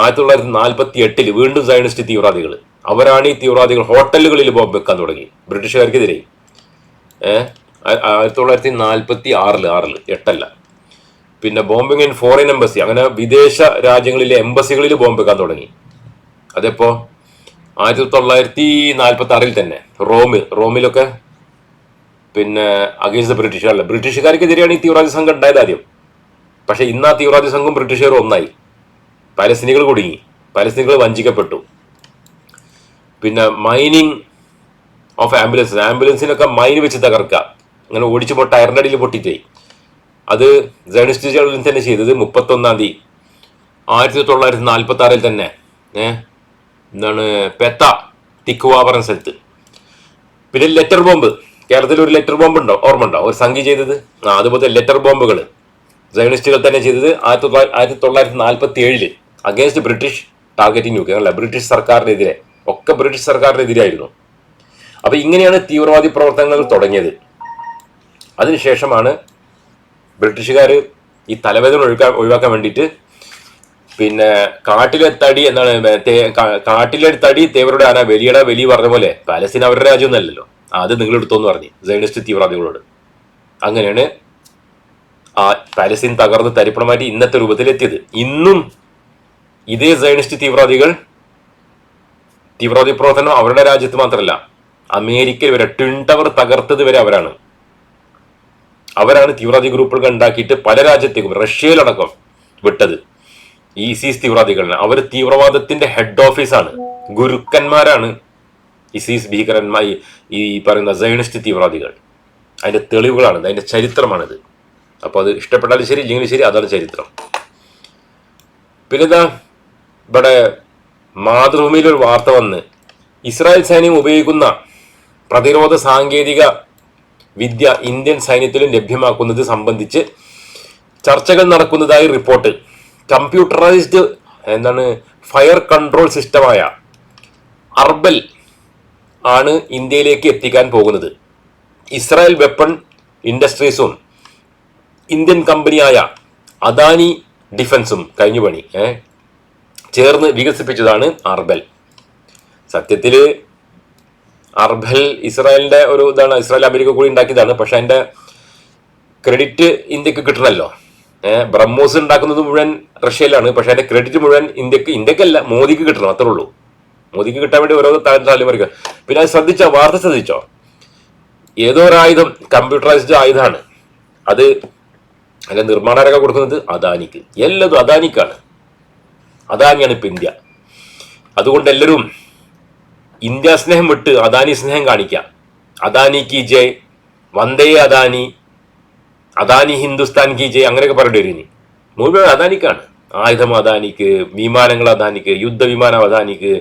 ആയിരത്തി തൊള്ളായിരത്തി നാൽപ്പത്തി എട്ടിൽ വീണ്ടും സയനിസ്റ്റ് തീവ്രവാദികൾ. അവരാണ് ഈ തീവ്രവാദികൾ ഹോട്ടലുകളിൽ ബോംബ് വെക്കാൻ തുടങ്ങി. ബ്രിട്ടീഷുകാർക്കെതിരെ. ആയിരത്തി തൊള്ളായിരത്തി നാൽപ്പത്തി ആറിൽ ആറിൽ എട്ടല്ല. പിന്നെ ബോംബിംഗ് ഇൻ ഫോറിൻ എംബസി അങ്ങനെ വിദേശ രാജ്യങ്ങളിലെ എംബസികളിൽ ബോംബ് വെക്കാൻ തുടങ്ങി. അതെപ്പോ? ആയിരത്തി തൊള്ളായിരത്തി നാൽപ്പത്തി ആറിൽ തന്നെ റോമിൽ റോമിലൊക്കെ. പിന്നെ അഗേൻസ്റ്റ് ദ ബ്രിട്ടീഷുകാരല്ല ബ്രിട്ടീഷുകാർക്കെതിരെയാണ് ഈ തീവ്രവാദി സംഘം ഉണ്ടായത് ആദ്യം. പക്ഷെ ഇന്ന് ആ തീവ്രവാദി സംഘം ബ്രിട്ടീഷുകാർ ഒന്നായി. പാലസ്തീനികൾ കുടുങ്ങി. പലസ്തീനികൾ വഞ്ചിക്കപ്പെട്ടു. പിന്നെ മൈനിങ് ഓഫ് ആംബുലൻസ് ആംബുലൻസിനൊക്കെ മൈൻ വെച്ച് തകർക്കുക. അങ്ങനെ ഓടിച്ചു പോ ടയറിന്റെ അടിയിൽ പൊട്ടിട്ടേ അത് ജേണലിൽ തന്നെ ചെയ്തത് മുപ്പത്തൊന്നാം തീയതി. ആയിരത്തി തൊള്ളായിരത്തി നാൽപ്പത്തി ആറിൽ തന്നെ. ഏഹ് എന്താണ്? പെത്ത തിക്കുവ പറഞ്ഞ സ്ഥലത്ത്. പിന്നെ ലെറ്റർ ബോംബ് കേരളത്തിൽ ഒരു ലെറ്റർ ബോംബ് ഉണ്ടോ? ഓർമ്മ ഉണ്ടോ? ഒരു സംഖ്യ ചെയ്തത്? ആ അതുപോലെ ലെറ്റർ ബോംബുകൾ സയനിസ്റ്റുകൾ തന്നെ ചെയ്തത് ആയിരത്തി തൊള്ളായിരത്തി ആയിരത്തി തൊള്ളായിരത്തി നാൽപ്പത്തി ഏഴിൽ അഗേൻസ്റ്റ് ബ്രിട്ടീഷ് ടാർഗറ്റിംഗ് കെ അല്ല ബ്രിട്ടീഷ് സർക്കാരിനെതിരെ ഒക്കെ ബ്രിട്ടീഷ് സർക്കാരിനെതിരായിരുന്നു അപ്പോൾ ഇങ്ങനെയാണ് തീവ്രവാദി പ്രവർത്തനങ്ങൾ തുടങ്ങിയത്. അതിനുശേഷമാണ് ബ്രിട്ടീഷുകാർ ഈ തലവേദന ഒഴിക്കാൻ ഒഴിവാക്കാൻ വേണ്ടിയിട്ട് പിന്നെ കാട്ടിലെ തടി എന്നാണ് കാട്ടിലെ തടി തേവരുടെ ആന വലിയട വലി പറഞ്ഞ പോലെ പാലസ്തീൻ അവരുടെ രാജ്യമൊന്നല്ലല്ലോ അത് നിങ്ങൾ എടുത്തോന്ന് പറഞ്ഞു സൈനിസ്റ്റ് തീവ്രവാദികളോട്. അങ്ങനെയാണ് ആ പാലസ്തീൻ തകർന്ന് തരിപ്പണമാറ്റി ഇന്നത്തെ രൂപത്തിലെത്തിയത്. ഇന്നും ഇതേ സൈനിസ്റ്റ് തീവ്രവാദികൾ തീവ്രവാദി പ്രവർത്തനം അവരുടെ രാജ്യത്ത് മാത്രമല്ല അമേരിക്ക വരെ ട്വിൻ ടവർ തകർത്തത് വരെ അവരാണ്. അവരാണ് തീവ്രവാദി ഗ്രൂപ്പുകൾ ഉണ്ടാക്കിയിട്ട് പല രാജ്യത്തേക്കും റഷ്യയിലടക്കം വിട്ടത്. ഇസീസ് തീവ്രവാദികളാണ്. അവർ തീവ്രവാദത്തിന്റെ ഹെഡ് ഓഫീസാണ് ഗുരുക്കന്മാരാണ് ഇസീസ് ഭീകരന്മാർ ഈ പറയുന്ന സൈനിസ്റ്റ് തീവ്രവാദികൾ. അതിന്റെ തെളിവുകളാണ് അതിന്റെ ചരിത്രമാണിത്. അപ്പോൾ അത് ഇഷ്ടപ്പെട്ടാലും ശരി ഇല്ലെങ്കിലും ശരി അതാണ് ചരിത്രം. പിന്നെന്താ? ഇവിടെ മാതൃഭൂമിയിൽ ഒരു വാർത്ത വന്ന് ഇസ്രായേൽ സൈന്യം ഉപയോഗിക്കുന്ന പ്രതിരോധ സാങ്കേതിക വിദ്യ ഇന്ത്യൻ സൈന്യത്തിലും ലഭ്യമാക്കുന്നത് സംബന്ധിച്ച് ചർച്ചകൾ നടക്കുന്നതായി റിപ്പോർട്ട്. കമ്പ്യൂട്ടറൈസ്ഡ് എന്താണ് ഫയർ കൺട്രോൾ സിസ്റ്റമായ അർബൽ ആണ് ഇന്ത്യയിലേക്ക് എത്തിക്കാൻ പോകുന്നത്. ഇസ്രായേൽ വെപ്പൺ ഇൻഡസ്ട്രീസും ഇന്ത്യൻ കമ്പനിയായ അദാനി ഡിഫൻസും കഴിഞ്ഞു പണി. ഏ ചേർന്ന് വികസിപ്പിച്ചതാണ് അർബൽ. സത്യത്തിൽ അർബൽ ഇസ്രായേലിന്റെ ഒരു ഇതാണ് ഇസ്രായേൽ അമേരിക്ക കൂടി ഉണ്ടാക്കിയതാണ് പക്ഷെ അതിന്റെ ക്രെഡിറ്റ് ഇന്ത്യയ്ക്ക് കിട്ടണമല്ലോ ബ്രഹ്മോസ് ഉണ്ടാക്കുന്നത് മുഴുവൻ റഷ്യയിലാണ് പക്ഷെ അതിന്റെ ക്രെഡിറ്റ് മുഴുവൻ ഇന്ത്യയ്ക്ക് ഇന്ത്യക്കല്ല മോദിക്ക് കിട്ടണം അത്രേ ഉള്ളൂ. മോദിക്ക് കിട്ടാൻ വേണ്ടി ഓരോ താല്പര്യം പിന്നെ അത് ശ്രദ്ധിച്ചോ വാർത്ത ശ്രദ്ധിച്ചോ? ഏതോ ഒരു ആയുധം കമ്പ്യൂട്ടറൈസ്ഡ് ആയുധമാണ്. അത് അതിന്റെ നിർമ്മാണരൊക്കെ കൊടുക്കുന്നത് അദാനിക്ക്. എല്ലാം അദാനിക്കാണ്. അദാനിയാണ് ഇപ്പൊ ഇന്ത്യ. അതുകൊണ്ട് എല്ലാവരും ഇന്ത്യ സ്നേഹം വിട്ട് അദാനി സ്നേഹം കാണിക്കാം. അദാനി കി ജയ് വന്ദേ അദാനി അദാനി ഹിന്ദുസ്ഥാൻ കി ജയ് അങ്ങനെയൊക്കെ പറയേണ്ടി വരും മുഴുവൻ അദാനിക്കാണ്. ആയുധം അദാനിക്ക് വിമാനങ്ങൾ അദാനിക്ക് യുദ്ധവിമാനം അദാനിക്ക്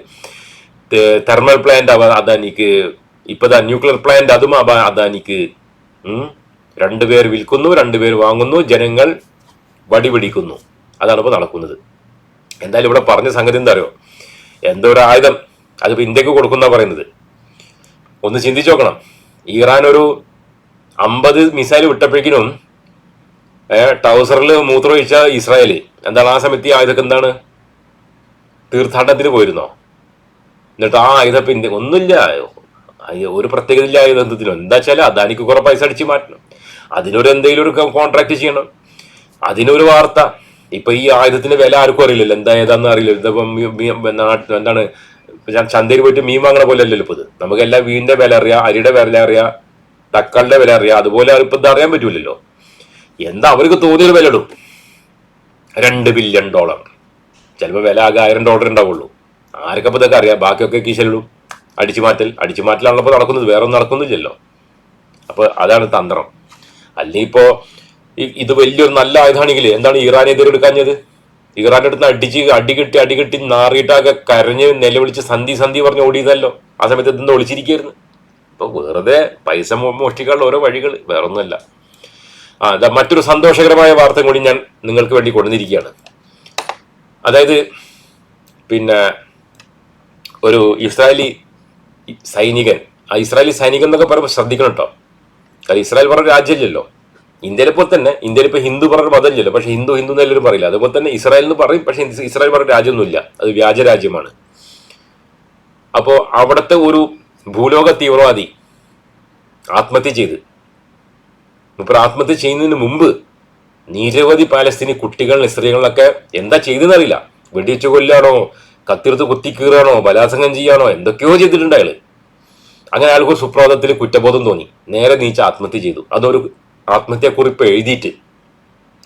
തെർമൽ പ്ലാന്റ് അദാനിക്ക് ഇപ്പതാ ന്യൂക്ലിയർ പ്ലാന്റ് അതും അദാനിക്ക്. രണ്ടുപേർ വിൽക്കുന്നു രണ്ടുപേർ വാങ്ങുന്നു ജനങ്ങൾ വടിപിടിക്കുന്നു. അതാണ് ഇപ്പോൾ നടക്കുന്നത്. എന്തായാലും ഇവിടെ പറഞ്ഞ സംഗതി എന്താ അറിയോ എന്തോ ഒരു ആയുധം അതിപ്പോ ഇന്ത്യയ്ക്ക് കൊടുക്കുന്ന പറയുന്നത്. ഒന്ന് ചിന്തിച്ചു നോക്കണം. ഇറാൻ ഒരു അമ്പത് മിസൈൽ വിട്ടപ്പോഴേക്കിനും ടൗസറിൽ മൂത്രമൊഴിച്ച ഇസ്രായേൽ എന്താണ് ആ സമയത്ത് ഈ ആയുധമൊക്കെ എന്താണ്? തീർത്ഥാടനത്തിന് പോയിരുന്നോ? എന്നിട്ട് ആ ആയുധം ഇന്ത്യ ഒന്നുമില്ല. ഒരു പ്രത്യേകത ഇല്ല ആയുധത്തിനും എന്താ വെച്ചാൽ അദാനിക്ക് കുറെ പൈസ അടിച്ച് മാറ്റണം. അതിനൊരു എന്തെങ്കിലും ഒരു കോൺട്രാക്ട് ചെയ്യണം. അതിനൊരു വാർത്ത. ഇപ്പൊ ഈ ആയുധത്തിന്റെ വില ആർക്കും അറിയില്ലല്ലോ. എന്താ ഏതാന്ന് അറിയില്ല. ഇതിപ്പം എന്താണ്? ചന്തയിൽ പോയിട്ട് മീൻ വാങ്ങണ പോലെ അല്ലല്ലോ ഇപ്പൊ ഇത്. എല്ലാ മീനിന്റെ വില അറിയാം അരിയുടെ വില അറിയാം തക്കാളിന്റെ വില അറിയാം. അതുപോലെ ഇപ്പൊ ഇത് അറിയാൻ പറ്റൂലല്ലോ. എന്താ അവർക്ക് തോന്നിയൊരു വില ഇടും? രണ്ട് ബില്യൺ ഡോളർ ചിലപ്പോൾ വില ആകെ ആയിരം ഡോളർ ഉണ്ടാവുള്ളൂ. ആർക്കപ്പോ ഇതൊക്കെ അറിയാം? ബാക്കിയൊക്കെ കീശലിടും അടിച്ചു മാറ്റൽ. അടിച്ചു മാറ്റലാണല്ലോ നടക്കുന്നത്. വേറെ ഒന്നും നടക്കുന്നില്ലല്ലോ. അപ്പൊ അതാണ് തന്ത്രം. അല്ലെങ്കിൽ ഇപ്പോ ഇത് വലിയൊരു നല്ല ആയുധാണെങ്കിൽ എന്താണ് ഇറാൻ എതിരെടുക്കാഞ്ഞത് ഇറാന്റെ അടുത്ത് അടിച്ച് അടി കിട്ടി അടി കിട്ടി നാറിയിട്ടാകെ കരഞ്ഞ് നിലവിളിച്ച് സന്ധി സന്ധി പറഞ്ഞ് ഓടിയതല്ലോ. ആ സമയത്ത് എന്തെന്ന് ഒളിച്ചിരിക്കുന്നു അപ്പൊ വെറുതെ പൈസ മോഷ്ടിക്കാനുള്ള ഓരോ വഴികൾ വേറൊന്നുമല്ല. ആ ഇതാ മറ്റൊരു സന്തോഷകരമായ വാർത്ത കൂടി ഞാൻ നിങ്ങൾക്ക് വേണ്ടി കൊണ്ടുവന്നിരിക്കുകയാണ്. അതായത് പിന്നെ ഒരു ഇസ്രായേലി സൈനികൻ ആ ഇസ്രായേലി സൈനികൻ എന്നൊക്കെ പറയുമ്പോൾ ശ്രദ്ധിക്കണം കേട്ടോ. കാരണം ഇസ്രായേൽ പറഞ്ഞ രാജ്യമില്ലല്ലോ ഇന്ത്യയിലെ പോലെ തന്നെ ഇന്ത്യയിൽ ഇപ്പോൾ ഹിന്ദു പറഞ്ഞ മതമില്ലല്ലോ. പക്ഷെ ഹിന്ദു ഹിന്ദു എന്നെല്ലാവരും പറയില്ല. അതുപോലെ തന്നെ ഇസ്രായേൽ എന്ന് പറയും പക്ഷെ ഇസ്രായേൽ പറഞ്ഞ രാജ്യമൊന്നുമില്ല. അത് വ്യാജ രാജ്യമാണ്. അപ്പോൾ അവിടുത്തെ ഒരു ഭൂലോക തീവ്രവാദി ആത്മഹത്യ ചെയ്ത്. ഇപ്പോൾ ആത്മഹത്യ ചെയ്യുന്നതിന് മുമ്പ് നിരവധി പാലസ്തീനി കുട്ടികൾ സ്ത്രീകളിലൊക്കെ എന്താ ചെയ്തെന്നറിയില്ല വെടിവെച്ച് കൊല്ലാണോ കത്തിർത്ത് കുത്തിക്കീറാണോ ബലാത്സംഗം ചെയ്യാണോ? എന്തൊക്കെയോ ചെയ്തിട്ടുണ്ട് അയാൾ അങ്ങനെ അയാൾക്ക് സുപ്രഭാതത്തിൽ കുറ്റബോധം തോന്നി. നേരെ നീച്ച ആത്മഹത്യ ചെയ്തു. അതൊരു ആത്മഹത്യാക്കുറിപ്പ് എഴുതിയിട്ട്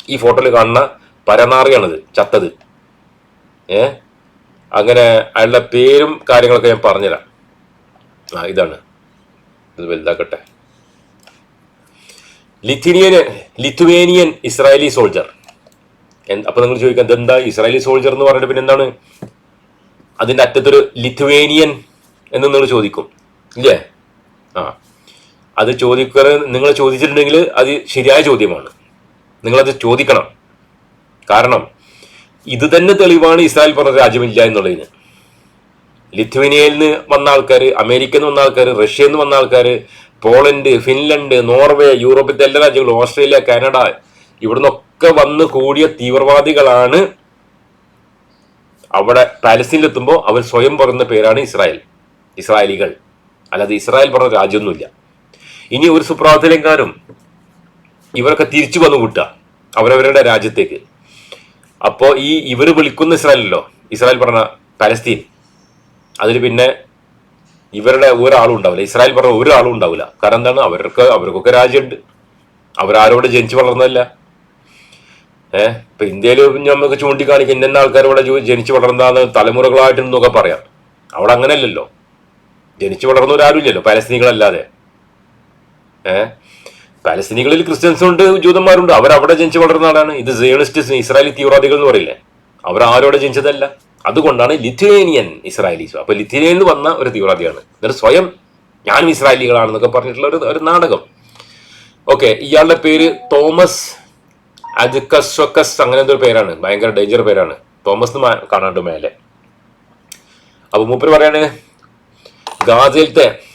ഈ ഫോട്ടോയിൽ കാണുന്ന പരനാറിയാണിത് ചത്തത്. ഏ? അങ്ങനെ അയാളുടെ പേരും കാര്യങ്ങളൊക്കെ ഞാൻ പറഞ്ഞുതരാം. ആ ഇതാണ്. ഇത് വലുതാക്കട്ടെ. ലിഥിനിയൻ ലിഥുവേനിയൻ ഇസ്രായേലി സോൾജർ അപ്പൊ നിങ്ങൾ ചോദിക്കാം ഇതെന്താ ഇസ്രായേലി സോൾജർ എന്ന് പറഞ്ഞിട്ട് പിന്നെ എന്താണ്? അതിന്റെ അറ്റത്തൊരു ലിഥുവേനിയൻ എന്ന് നിങ്ങൾ ചോദിക്കും. ഇല്ലേ? ആ. അത് ചോദിക്കുക നിങ്ങൾ ചോദിച്ചിട്ടുണ്ടെങ്കിൽ അത് ശരിയായ ചോദ്യമാണ്. നിങ്ങളത് ചോദിക്കണം. കാരണം ഇത് തന്നെ തെളിവാണ് ഇസ്രായേൽ പറഞ്ഞ രാജ്യമില്ല എന്നുള്ളതിന്. ലിത്വേനിയയിൽ നിന്ന് വന്ന ആൾക്കാർ അമേരിക്കയിൽ നിന്ന് വന്ന ആൾക്കാർ റഷ്യയിൽ നിന്ന് വന്ന ആൾക്കാർ പോളണ്ട് ഫിൻലൻഡ് നോർവേ യൂറോപ്പിലത്തെ എല്ലാ രാജ്യങ്ങളും ഓസ്ട്രേലിയ കാനഡ ഇവിടുന്നൊക്കെ വന്ന് കൂടിയ തീവ്രവാദികളാണ് അവിടെ പാലസ്തീനിലെത്തുമ്പോൾ അവർ സ്വയം പറയുന്ന പേരാണ് ഇസ്രായേൽ. ഇസ്രായേലികൾ. അല്ലാതെ ഇസ്രായേൽ പറഞ്ഞ രാജ്യമൊന്നുമില്ല. ഇനി ഒരു സുപ്രഭാതത്തിലെങ്കാരും ഇവരൊക്കെ തിരിച്ചു വന്നു കൂട്ടുക അവരവരുടെ രാജ്യത്തേക്ക്. അപ്പോൾ ഈ ഇവർ വിളിക്കുന്ന ഇസ്രായേലല്ലോ ഇസ്രായേൽ പറഞ്ഞ പലസ്തീൻ അതിൽ പിന്നെ ഇവരുടെ ഒരാളും ഉണ്ടാവില്ല. ഇസ്രായേൽ പറഞ്ഞ ഒരാളും ഉണ്ടാവില്ല. കാരണം എന്താണ്? അവർക്ക് അവർക്കൊക്കെ രാജ്യമുണ്ട്. അവരാരോട് ജനിച്ചു വളർന്നതല്ല. ഏഹ് ഇപ്പൊ ഇന്ത്യയിൽ നമുക്ക് ചൂണ്ടിക്കാണിക്കും ഇന്ന ആൾക്കാരോടെ ജനിച്ചു വളർന്നതാണ് തലമുറകളായിട്ട് എന്നൊക്കെ പറയാം. അവിടെ അങ്ങനെയല്ലല്ലോ. ജനിച്ചു വളർന്നവരാരും ഇല്ലല്ലോ പാലസ്തീനികളല്ലാതെ. ഏഹ് പാലസ്തീനികളിൽ ക്രിസ്ത്യൻസും ഉണ്ട് ജൂതന്മാരുണ്ട്. അവിടെ ജനിച്ചു വളർന്ന ആളാണ്. ഇത് സിയണിസ്റ്റ് ഇസ്രായേലി തീവ്രവാദികൾ എന്ന് പറയില്ലേ? അവർ ആരോടെ ജനിച്ചതല്ല. അതുകൊണ്ടാണ് ലിഥുവേനിയൻ ഇസ്രായേലീസ്. അപ്പൊ ലിഥുവേനിയൻ വന്ന ഒരു തീവ്രവാദിയാണ്. എന്നിട്ട് സ്വയം ഞാനും ഇസ്രായേലികളാണെന്നൊക്കെ പറഞ്ഞിട്ടുള്ള ഒരു ഒരു നാടകം. ഓക്കെ ഇയാളുടെ പേര് തോമസ് അജുക്കസ്വക്കസ് അങ്ങനെ എന്തൊരു പേരാണ്. ഭയങ്കര ഡേഞ്ചർ പേരാണ്. തോമസ് കാണാണ്ട് മേലെ. അപ്പൊ മൂപ്പര് പറയാണ് ഗാസയിലത്തെ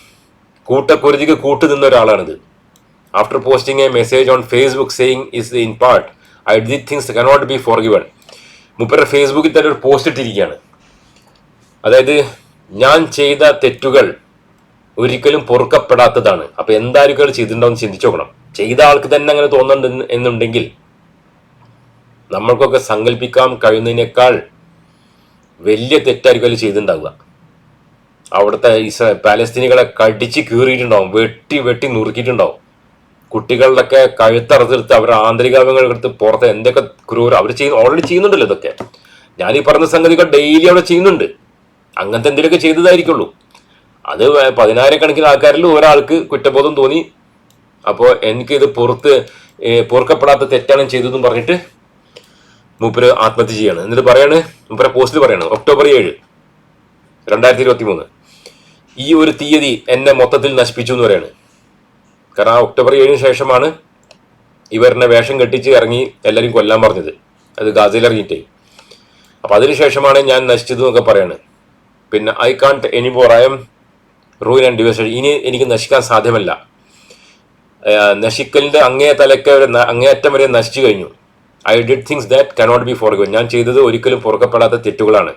കൂട്ടക്കുരുതിക്ക് കൂട്ടു നിന്ന ഒരാളാണിത്. After posting a message on Facebook saying is in part I did things cannot be forgiven മുപ്പരുടെ ഫേസ്ബുക്കിൽ തന്നെ ഒരു പോസ്റ്റ് ഇട്ടിരിക്കുകയാണ്. അതായത് ഞാൻ ചെയ്ത തെറ്റുകൾ ഒരിക്കലും പൊറുക്കപ്പെടാത്തതാണ്. അപ്പോൾ എന്തായിരിക്കും ചെയ്തിട്ടുണ്ടാവും ചിന്തിച്ചു നോക്കണം. ചെയ്ത ആൾക്ക് തന്നെ അങ്ങനെ തോന്നുന്നുണ്ട് എന്നുണ്ടെങ്കിൽ നമ്മൾക്കൊക്കെ സങ്കല്പിക്കാൻ കഴിയുന്നതിനേക്കാൾ വലിയ തെറ്റായിരിക്കും അതിൽ ചെയ്തിട്ടുണ്ടാവുക. അവിടുത്തെ ഇസ്രാ പാലസ്തീനികളെ കടിച്ച് കീറിയിട്ടുണ്ടാവും വെട്ടി വെട്ടി നുറുക്കിയിട്ടുണ്ടാവും. കുട്ടികളുടെയൊക്കെ കഴുത്തറുത്തെടുത്ത് അവരുടെ ആന്തരികാവങ്ങൾ എടുത്ത് പുറത്ത് എന്തൊക്കെ ക്രൂര അവർ ചെയ്യുന്ന ഓൾറെഡി ചെയ്യുന്നുണ്ടല്ലോ ഇതൊക്കെ. ഞാൻ ഈ പറഞ്ഞ സംഗതികൾ ഡെയിലി അവിടെ ചെയ്യുന്നുണ്ട്. അങ്ങനത്തെ എന്തെങ്കിലുമൊക്കെ ചെയ്തതായിരിക്കുള്ളൂ. അത് പതിനായിരക്കണക്കിന് ആൾക്കാരിൽ ഒരാൾക്ക് കുറ്റബോധം തോന്നി. അപ്പോൾ എനിക്ക് ഇത് പുറത്ത് പൊറുക്കപ്പെടാത്ത തെറ്റാണ് ചെയ്തതെന്ന് പറഞ്ഞിട്ട് മൂപ്പര് ആത്മഹത്യ ചെയ്യാണ്. എന്നിട്ട് പറയാണ് മൂപ്പരെ പോസ്റ്റിൽ പറയാണ് ഒക്ടോബർ ഏഴ്. രണ്ടായിരത്തി ഇരുപത്തി മൂന്ന് ഈ ഒരു തീയതി എന്നെ മൊത്തത്തിൽ നശിപ്പിച്ചു എന്ന് പറയാണ്. കാരണം ആ ഒക്ടോബർ ഏഴിന് ശേഷമാണ് ഇവരുടെ വേഷം കെട്ടിച്ച് ഇറങ്ങി എല്ലാവരും കൊല്ലാൻ പറഞ്ഞത്. അത് ഗാസയിൽ ഇറങ്ങിയിട്ടേ. അപ്പം അതിനുശേഷമാണ് ഞാൻ നശിച്ചത് എന്നൊക്കെ പറയാണ്. പിന്നെ I can't any more I'm ruin and devastation ഇനി എനിക്ക് നശിക്കാൻ സാധ്യമല്ല. നശിക്കലിന്റെ അങ്ങേ തലക്ക വരെ അങ്ങേയറ്റം വരെ നശിച്ചു കഴിഞ്ഞു. I did things that cannot be for ഞാൻ ചെയ്തത് ഒരിക്കലും പൊറുക്കപ്പെടാത്ത തെറ്റുകളാണ്.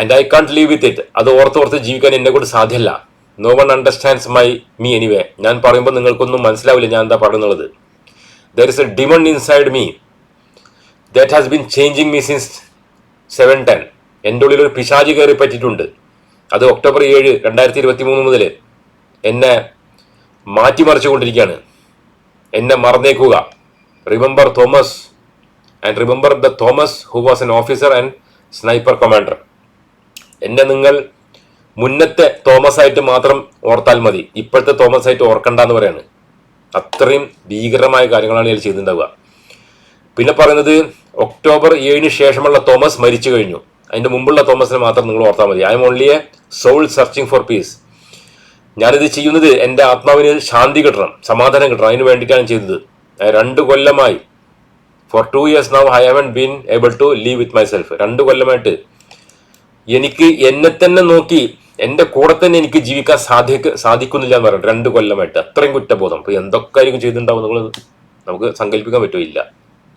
And I can't live with it അത് ഓർത്തോർത്ത് ജീവിക്കാൻ എന്നെ കൊണ്ട് സാധ്യമല്ല. No one understands my me anyway ഞാൻ പറയുമ്പോൾ നിങ്ങൾക്കൊന്നും മനസ്സിലാവില്ല ഞാൻ എന്താ പറയുന്നത്. There is a demon inside me that has been changing me since seven ten എന്റെ ഉള്ളിൽ ഒരു പിശാചി കയറി പറ്റിയിട്ടുണ്ട്. അത് ഒക്ടോബർ ഏഴ് രണ്ടായിരത്തി ഇരുപത്തി മൂന്ന് മുതൽ എന്നെ മാറ്റിമറിച്ചുകൊണ്ടിരിക്കുകയാണ്. എന്നെ മറന്നേക്കുക. Remember Thomas and remember the Thomas who was an officer and sniper commander എന്നെ നിങ്ങൾ മുന്നത്തെ തോമസ് ആയിട്ട് മാത്രം ഓർത്താൽ മതി. ഇപ്പോഴത്തെ തോമസ് ആയിട്ട് ഓർക്കണ്ട എന്ന് പറയാണ്. അത്രയും ഭീകരമായ കാര്യങ്ങളാണ് ഇതിൽ ചെയ്തിട്ടുണ്ടാവുക. പിന്നെ പറയുന്നത് ഒക്ടോബർ ഏഴിന് ശേഷമുള്ള തോമസ് മരിച്ചു കഴിഞ്ഞു. അതിന്റെ മുമ്പുള്ള തോമസിനെ മാത്രം നിങ്ങൾ ഓർത്താൽ മതി. I'm only a soul searching for peace. ഞാനിത് ചെയ്യുന്നത് എന്റെ ആത്മാവിന് ശാന്തി കിട്ടണം സമാധാനം കിട്ടണം. അതിന് വേണ്ടിയിട്ടാണ് ചെയ്തത്. രണ്ട് കൊല്ലമായി for two years now I haven't been able to live with myself രണ്ട് കൊല്ലമായിട്ട് എനിക്ക് എന്നെ തന്നെ നോക്കി എന്റെ കൂടെ തന്നെ എനിക്ക് ജീവിക്കാൻ സാധിക്ക സാധിക്കുന്നില്ല എന്ന് പറയുന്നത് രണ്ട് കൊല്ലമായിട്ട്. അത്രയും കുറ്റബോധം. അപ്പൊ എന്തൊക്കെ ആയിരിക്കും ചെയ്തിട്ടുണ്ടാവും നിങ്ങൾ നമുക്ക് സങ്കല്പിക്കാൻ പറ്റുമില്ല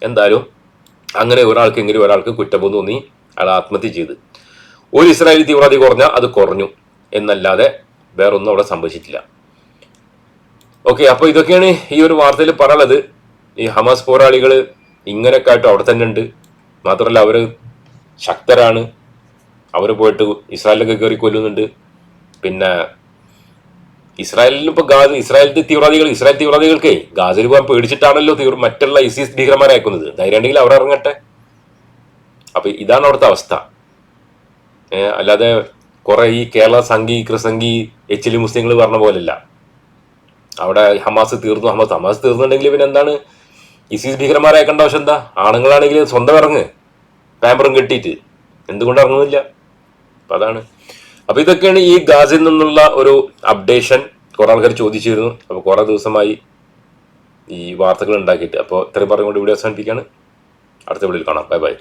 എന്തായാലും അങ്ങനെ ഒരാൾക്ക് എങ്കിലും ഒരാൾക്ക് കുറ്റബോധം തോന്നി അയാൾ ആത്മഹത്യ ചെയ്ത്. ഒരു ഇസ്രായേലി തീവ്രവാദി കുറഞ്ഞ അത് കുറഞ്ഞു. എന്നല്ലാതെ വേറൊന്നും അവിടെ സംഭവിച്ചിട്ടില്ല. ഓക്കെ അപ്പൊ ഇതൊക്കെയാണ് ഈ ഒരു വാർത്തയിൽ പറയുന്നത് ഈ ഹമാസ് പോരാളികൾ ഇങ്ങനെയൊക്കെ ആയിട്ട് അവിടെ തന്നെ ഉണ്ട്. മാത്രമല്ല അവർ ശക്തരാണ്. അവർ പോയിട്ട് ഇസ്രായേലിലൊക്കെ കയറി കൊല്ലുന്നുണ്ട്. പിന്നെ ഇസ്രായേലിന് ഇപ്പൊ ഗാസ ഇസ്രായേലിന്റെ തീവ്രവാദികൾ ഇസ്രായേൽ തീവ്രവാദികൾക്കേ ഗാസയിൽ പോകാൻ പേടിച്ചിട്ടാണല്ലോ തീവ്ര മറ്റുള്ള ഇസിസ് ഭീകരമാരെ അയക്കുന്നത്. ധൈര്യം ഉണ്ടെങ്കിൽ അവർ ഇറങ്ങട്ടെ. അപ്പൊ ഇതാണ് അവിടുത്തെ അവസ്ഥ. അല്ലാതെ കുറെ ഈ കേരള സംഘി കൃസംഘി എച്ചിലി മുസ്ലിങ്ങൾ പറഞ്ഞ പോലല്ല അവിടെ ഹമാസ് തീർന്നു ഹമാസ് ഹമാസ് തീർന്നുണ്ടെങ്കിൽ പിന്നെ എന്താണ്? ഇസിസ് ഭീകരന്മാരെ അയക്കേണ്ട ആവശ്യം എന്താ? ആണുങ്ങളാണെങ്കിൽ സ്വന്തം ഇറങ്ങ് പാമ്പറും കെട്ടിയിട്ട്. എന്തുകൊണ്ട് ഇറങ്ങുന്നില്ല? അപ്പൊ അതാണ്. അപ്പൊ ഇതൊക്കെയാണ് ഈ ഗാസിൽ നിന്നുള്ള ഒരു അപ്ഡേഷൻ. കുറെ ആൾക്കാർ ചോദിച്ചിരുന്നു. അപ്പൊ കുറെ ദിവസമായി ഈ വാർത്തകൾ ഉണ്ടാക്കിയിട്ട്. അപ്പോൾ ഇത്രയും പറഞ്ഞുകൊണ്ട് ഇവിടെ അവസാനിപ്പിക്കുകയാണ്. അടുത്ത വീഡിയോയിൽ കാണാം. Bye bye.